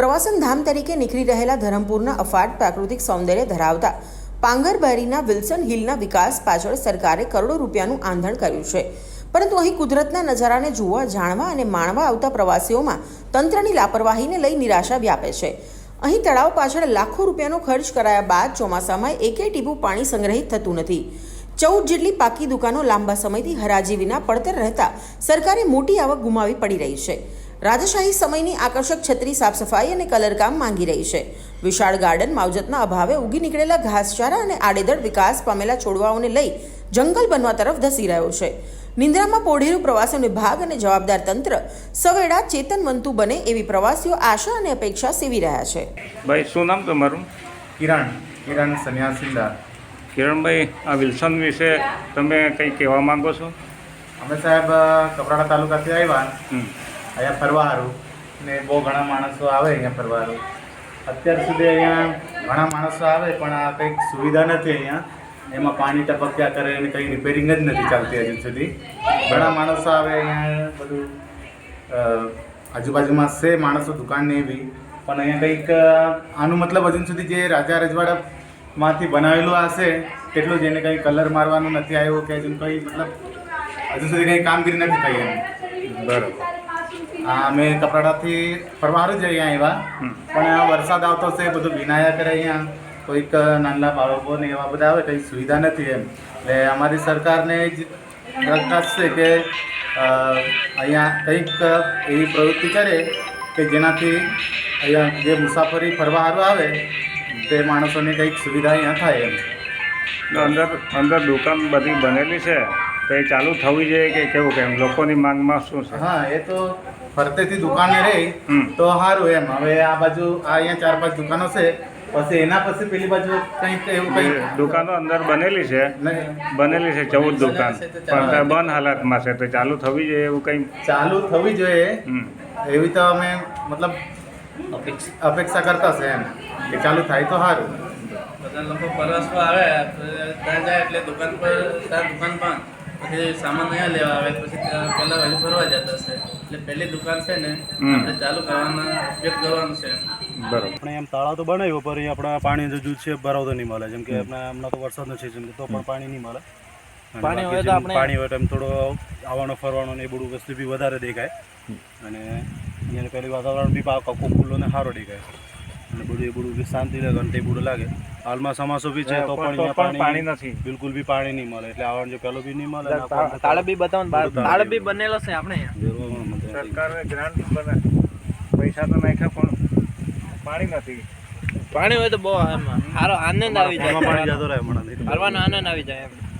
પ્રવાસન ધામ તરીકે નીકળી રહેલા ધરમપુરના અફાટ પ્રાકૃતિક સૌંદર્ય ધરાવતા પાંગરબારીના વિલ્સન હિલના વિકાસ પાછળ સરકારે કરોડો રૂપિયાનું આંધણ કર્યું છે. પરંતુ અહીં કુદરતના નજારાને જોવા, જાણવા અને માણવા આવતા પ્રવાસીઓમાં તંત્રની લાપરવાહીને લઈ નિરાશા વ્યાપે છે. અહીં તળાવ પાછળ લાખો રૂપિયાનો ખર્ચ કરાયા બાદ ચોમાસામાં એકે ટીપું પાણી સંગ્રહિત થતું નથી. ચૌદ જેટલી પાકી દુકાનો લાંબા સમયથી હરાજી વિના પડતર રહેતા સરકારે મોટી આવક ગુમાવી પડી રહી છે. રાજાશાહી સમયની આકર્ષક છત્રી સાફ સફાઈ અને કલરકામ માંગી રહી છે. વિશાળ ગાર્ડન માવજતના અભાવે ઉગી નીકળેલા ઘાસચારા અને આડેધડ વિકાસ પામેલા છોડવાઓને લઈ જંગલ બનવા તરફ ધસી રહ્યો છે. નિંદ્રામાં પોઢેરું પ્રવાસન વિભાગ અને જવાબદાર તંત્ર સવેડા ચેતનવંતુ બને એવી પ્રવાસીઓ આશા અને અપેક્ષા સેવી રહ્યા છે. ભાઈ શું નામ તમારું? કિરણ કિરણ સન્યાસીદાર. કિરણભાઈ આ વિલ્સન વિશે તમે કંઈ કહેવા માંગો છો? અમે સાહેબ કપરાડા તાલુકાથી આવ્યા. અહીંયા ફરવા સારું ને બહુ ઘણા માણસો આવે અહીંયા ફરવા સારું અત્યાર સુધી અહીંયા ઘણા માણસો આવે, પણ આ કંઈક સુવિધા નથી અહીંયા. એમાં પાણી ટપક્યા કરે અને કંઈ રિપેરિંગ જ નથી ચાલતી હજુ સુધી. ઘણા માણસો આવે અહીંયા, બધું આજુબાજુમાં છે માણસો દુકાનને એવી. પણ અહીંયા કંઈક આનું મતલબ હજુ સુધી જે રાજા રજવાડામાંથી બનાવેલું હશે તેટલું જ એને કંઈ કલર મારવાનું નથી આવ્યો કે હજુ કંઈ મતલબ, હજુ સુધી કંઈ કામગીરી નથી થઈ એમ બરાબર. અમે કપરાડાથી ફરવા જ અહીંયા આવ્યા પણ આ વરસાદ આવતો છે બધું વિનાયા કરે અહીંયા. કોઈક નાના બાળકો ને એવા બધા આવે કંઈ સુવિધા નથી એમ. એટલે અમારી સરકારને જ દરખાસ્ત છે કે અહીંયા કંઈક એવી પ્રવૃત્તિ કરે કે જેનાથી અહીંયા જે મુસાફરી ફરવા સારું આવે તે માણસોને કંઈક સુવિધા અહીંયા થાય એમ. અંદર અંદર દુકાન બધી બનેલી છે? તો એ ચાલુ થવી જોઈએ કે કેવું કેમ લોકોની માંગમાં શું છે? હા એ તો ફરતેથી દુકાને રહી. તો સારું એમ. હવે આ બાજુ આ અહીંયા ચાર પાંચ દુકાનો છે. પછી એના પછી પેલી બાજુ કંઈક એવું કંઈક દુકાનો અંદર બનેલી છે. બનેલી છે ચૌદ દુકાન. પણ બંધ હાલતમાં છે. તો ચાલુ થવી જોઈએ એવું કંઈ? ચાલુ થવી જોઈએ. હમ. એવી તો અમે મતલબ અપેક્ષા. કરતા છે એમ. કે ચાલુ થાય તો સારું બધા લોકો પરસવા આવે ત્યાં જાય એટલે દુકાન પર ત્યાં દુકાન પણ પછી સામાન અહીંયા લેવા આવે પછી પહેલાં વહેલું ફરવા જતા હશે. એટલે પહેલી દુકાન છે ને આપણે ચાલુ કરવાના ઉપયોગ કરવાનું છે. બરાબર. આપણે એમ તળાવ તો બનાવ્યો પર આપણા પાણી હજુ છે ભરાવતો નહીં મળે. જેમ કે આપણે હમણાં તો વરસાદનો સિઝન કે તો પણ પાણી નહીં મળે. પાણી હોય તો આપણે- પાણી હોય તો એમ થોડો આવવાનો ફરવાનો ને એ બધું વસ્તુ બી વધારે દેખાય. અને અહીંયા પહેલી વાતાવરણ બી પાકો ખુલ્લો ને સારો દેખાય. અને બધું એ બધું શાંતિ રહે ઘંટે બુડું લાગે. હાલમાં સમાસો બી છે તો પણ તો અહીંયા પણ નથી. બિલકુલ બી પાણી નહીં મળે. એટલે આવવાનું જો પેલો બી નહીં મળે ને બી બતાવો ને બહાર. બી બનેલો છે આપણે. સરકારે ગ્રાન્ટ બને. પૈસા તો નાખ્યા પણ પાણી નથી. પાણી હોય તો બહુ એમાં સારો આનંદ આવી જાય. પાણી જતો રહે હમણાં. નહીં ફરવાનો આનંદ આવી જાય એમ.